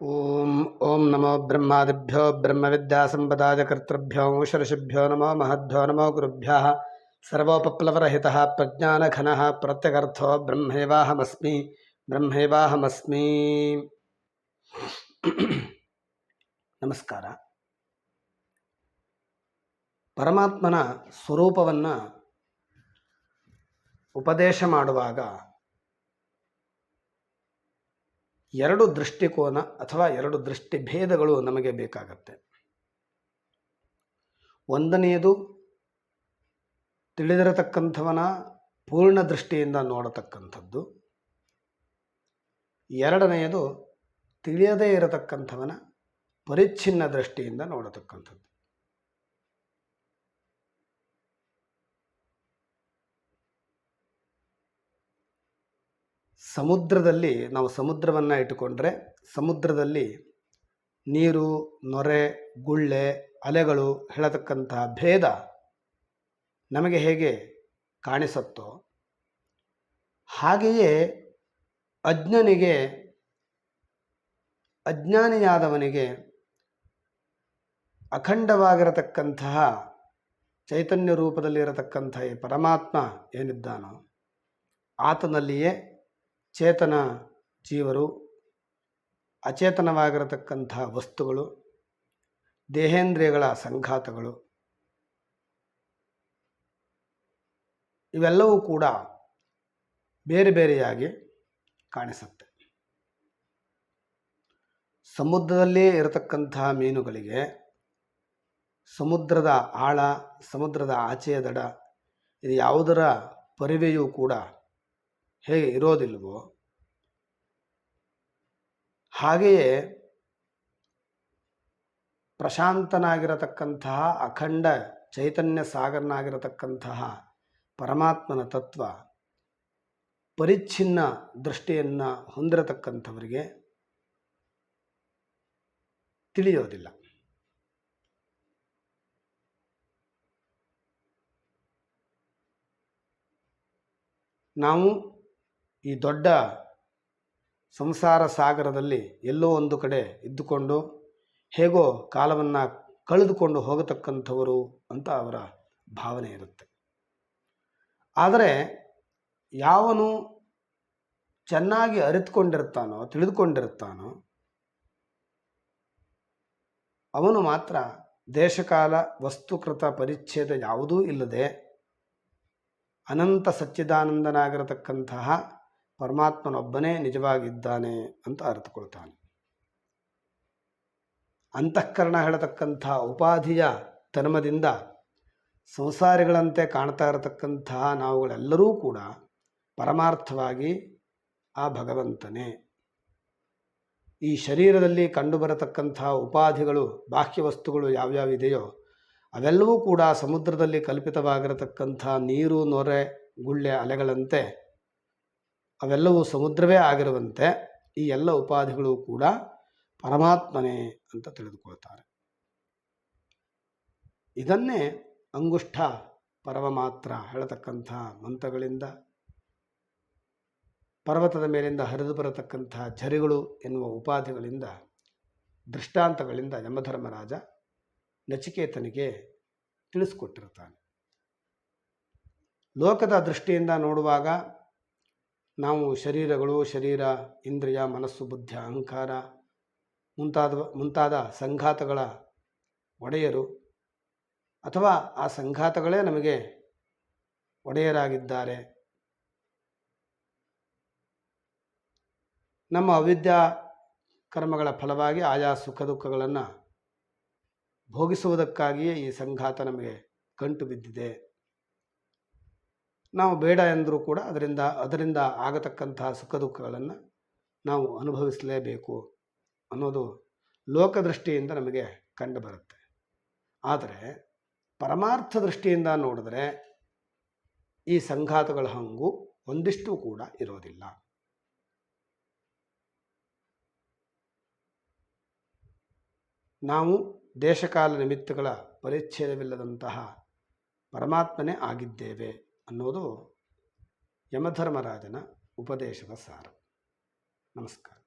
ॐ ॐ नमो ब्रह्मादिभ्यो ब्रह्मविद्यासम्पदायकर्तृभ्यो षर्षिभ्यो नमो महद्भ्यो नमो गुरुभ्यः सर्वोपप्लवरहितः प्रज्ञानघनः प्रत्यगर्थो ब्रह्मैवाहमस्मि ಬ್ರಹ್ಮೇವಾಹಮಸ್ಮಿ ನಮಸ್ಕಾರ ಪರಮಾತ್ಮನ ಸ್ವರೂಪವನ್ನು ಉಪದೇಶ ಮಾಡುವಾಗ ಎರಡು ದೃಷ್ಟಿಕೋನ ಅಥವಾ ಎರಡು ದೃಷ್ಟಿಭೇದಗಳು ನಮಗೆ ಬೇಕಾಗತ್ತೆ. ಒಂದನೆಯದು ತಿಳಿದಿರತಕ್ಕಂಥವನ ಪೂರ್ಣ ದೃಷ್ಟಿಯಿಂದ ನೋಡತಕ್ಕಂಥದ್ದು. ಎರಡನೆಯದು ತಿಳಿಯದೇ ಇರತಕ್ಕಂಥವನ ಪರಿಚ್ಛಿನ್ನ ದೃಷ್ಟಿಯಿಂದ ನೋಡತಕ್ಕಂಥದ್ದು. ಸಮುದ್ರದಲ್ಲಿ ನಾವು ಸಮುದ್ರವನ್ನು ಇಟ್ಟುಕೊಂಡ್ರೆ ಸಮುದ್ರದಲ್ಲಿ ನೀರು, ನೊರೆ, ಗುಳ್ಳೆ, ಅಲೆಗಳು ಹೇಳತಕ್ಕಂತಹ ಭೇದ ನಮಗೆ ಹೇಗೆ ಕಾಣಿಸುತ್ತೋ ಹಾಗೆಯೇ ಅಜ್ಞನಿಗೆ, ಅಜ್ಞಾನಿಯಾದವನಿಗೆ ಅಖಂಡವಾಗಿರತಕ್ಕಂತಹ ಚೈತನ್ಯ ರೂಪದಲ್ಲಿರತಕ್ಕಂಥ ಈ ಪರಮಾತ್ಮ ಏನಿದ್ದಾನೋ ಆತನಲ್ಲಿಯೇ ಚೇತನ ಜೀವರು ಅಚೇತನವಾಗಿರತಕ್ಕಂಥ ವಸ್ತುಗಳು, ದೇಹೇಂದ್ರಿಯಗಳ ಸಂಘಾತಗಳು. ಇವೆಲ್ಲವೂ ಕೂಡ ಬೇರೆ ಬೇರೆಯಾಗಿ ಕಾಣಿಸುತ್ತೆ. ಸಮುದ್ರದಲ್ಲೇ ಇರತಕ್ಕಂತಹ ಮೀನುಗಳಿಗೆ ಸಮುದ್ರದ ಆಳ, ಸಮುದ್ರದ ಆಚೆಯ ದಡ, ಇದು ಯಾವುದರ ಪರಿವೆಯೂ ಕೂಡ ಹೇಗೆ ಇರೋದಿಲ್ವೋ ಹಾಗೆಯೇ ಪ್ರಶಾಂತನಾಗಿರತಕ್ಕಂತಹ ಅಖಂಡ ಚೈತನ್ಯ ಸಾಗರನಾಗಿರತಕ್ಕಂತಹ ಪರಮಾತ್ಮನ ತತ್ವ ಪರಿಚ್ಛಿನ್ನ ದೃಷ್ಟಿಯನ್ನು ಹೊಂದಿರತಕ್ಕಂಥವರಿಗೆ ತಿಳಿಯೋದಿಲ್ಲ. ನಾವು ಈ ದೊಡ್ಡ ಸಂಸಾರ ಸಾಗರದಲ್ಲಿ ಎಲ್ಲೋ ಒಂದು ಕಡೆ ಇದ್ದುಕೊಂಡು ಹೇಗೋ ಕಾಲವನ್ನು ಕಳೆದುಕೊಂಡು ಹೋಗತಕ್ಕಂಥವರು ಅಂತ ಅವರ ಭಾವನೆ ಇರುತ್ತೆ. ಆದರೆ ಯಾವನು ಚೆನ್ನಾಗಿ ಅರಿತುಕೊಂಡಿರ್ತಾನೋ, ತಿಳಿದುಕೊಂಡಿರ್ತಾನೋ, ಅವನು ಮಾತ್ರ ದೇಶಕಾಲ ವಸ್ತುಕೃತ ಪರಿಚ್ಛೇದ ಯಾವುದೂ ಇಲ್ಲದೆ ಅನಂತ ಸಚ್ಚಿದಾನಂದನಾಗಿರತಕ್ಕಂತಹ ಪರಮಾತ್ಮನೊಬ್ಬನೇ ನಿಜವಾಗಿದ್ದಾನೆ ಅಂತ ಅರಿತುಕೊಳ್ತಾನೆ. ಅಂತಃಕರಣ ಹೇಳತಕ್ಕಂಥ ಉಪಾಧಿಯ ತನ್ಮದಿಂದ ಸಂಸಾರಿಗಳಂತೆ ಕಾಣ್ತಾ ಇರತಕ್ಕಂತಹ ನಾವುಗಳೆಲ್ಲರೂ ಕೂಡ ಪರಮಾರ್ಥವಾಗಿ ಆ ಭಗವಂತನೇ. ಈ ಶರೀರದಲ್ಲಿ ಕಂಡುಬರತಕ್ಕಂತಹ ಉಪಾಧಿಗಳು, ಬಾಹ್ಯ ವಸ್ತುಗಳು ಯಾವ್ಯಾವಿದೆಯೋ ಅವೆಲ್ಲವೂ ಕೂಡ ಸಮುದ್ರದಲ್ಲಿ ಕಲ್ಪಿತವಾಗಿರತಕ್ಕಂಥ ನೀರು, ನೊರೆ, ಗುಳ್ಳೆ, ಅಲೆಗಳಂತೆ ಅವೆಲ್ಲವೂ ಸಮುದ್ರವೇ ಆಗಿರುವಂತೆ ಈ ಎಲ್ಲ ಉಪಾಧಿಗಳು ಕೂಡ ಪರಮಾತ್ಮನೇ ಅಂತ ತಿಳಿದುಕೊಳ್ತಾರೆ. ಇದನ್ನೇ ಅಂಗುಷ್ಠ ಪರವ ಮಾತ್ರ ಹೇಳತಕ್ಕಂಥ ಮಂತ್ರಗಳಿಂದ, ಪರ್ವತದ ಮೇಲಿಂದ ಹರಿದು ಬರತಕ್ಕಂಥ ಝರಿಗಳು ಎನ್ನುವ ಉಪಾಧಿಗಳಿಂದ, ದೃಷ್ಟಾಂತಗಳಿಂದ ಯಮಧರ್ಮರಾಜ ನಚಿಕೇತನಿಗೆ ತಿಳಿಸ್ಕೊಟ್ಟಿರ್ತಾನೆ. ಲೋಕದ ದೃಷ್ಟಿಯಿಂದ ನೋಡುವಾಗ ನಾವು ಶರೀರಗಳು, ಶರೀರ, ಇಂದ್ರಿಯ, ಮನಸ್ಸು, ಬುದ್ಧಿ, ಅಹಂಕಾರ ಮುಂತಾದ ಮುಂತಾದ ಸಂಘಾತಗಳ ಒಡೆಯರು ಅಥವಾ ಆ ಸಂಘಾತಗಳೇ ನಮಗೆ ಒಡೆಯರಾಗಿದ್ದಾರೆ. ನಮ್ಮ ಅವಿದ್ಯಾ ಕರ್ಮಗಳ ಫಲವಾಗಿ ಆಯಾ ಸುಖ ದುಃಖಗಳನ್ನು ಭೋಗಿಸುವುದಕ್ಕಾಗಿಯೇ ಈ ಸಂಘಾತ ನಮಗೆ ಕಂಟು ಬಿದ್ದಿದೆ. ನಾವು ಬೇಡ ಎಂದರೂ ಕೂಡ ಅದರಿಂದ ಅದರಿಂದ ಆಗತಕ್ಕಂತಹ ಸುಖ ದುಃಖಗಳನ್ನು ನಾವು ಅನುಭವಿಸಲೇಬೇಕು ಅನ್ನೋದು ಲೋಕದೃಷ್ಟಿಯಿಂದ ನಮಗೆ ಕಂಡು ಬರುತ್ತೆ ಆದರೆ ಪರಮಾರ್ಥ ದೃಷ್ಟಿಯಿಂದ ನೋಡಿದ್ರೆ ಈ ಸಂಘಾತಗಳ ಹಂಗು ಒಂದಿಷ್ಟು ಕೂಡ ಇರೋದಿಲ್ಲ. ನಾವು ದೇಶಕಾಲ ನಿಮಿತ್ತಗಳ ಪರಿಚ್ಛೇದವಿಲ್ಲದಂತಹ ಪರಮಾತ್ಮನೇ ಆಗಿದ್ದೇವೆ. ಅನ್ನೋದು ಯಮಧರ್ಮರಾಜನ ಉಪದೇಶದ ಸಾರ. ನಮಸ್ಕಾರ.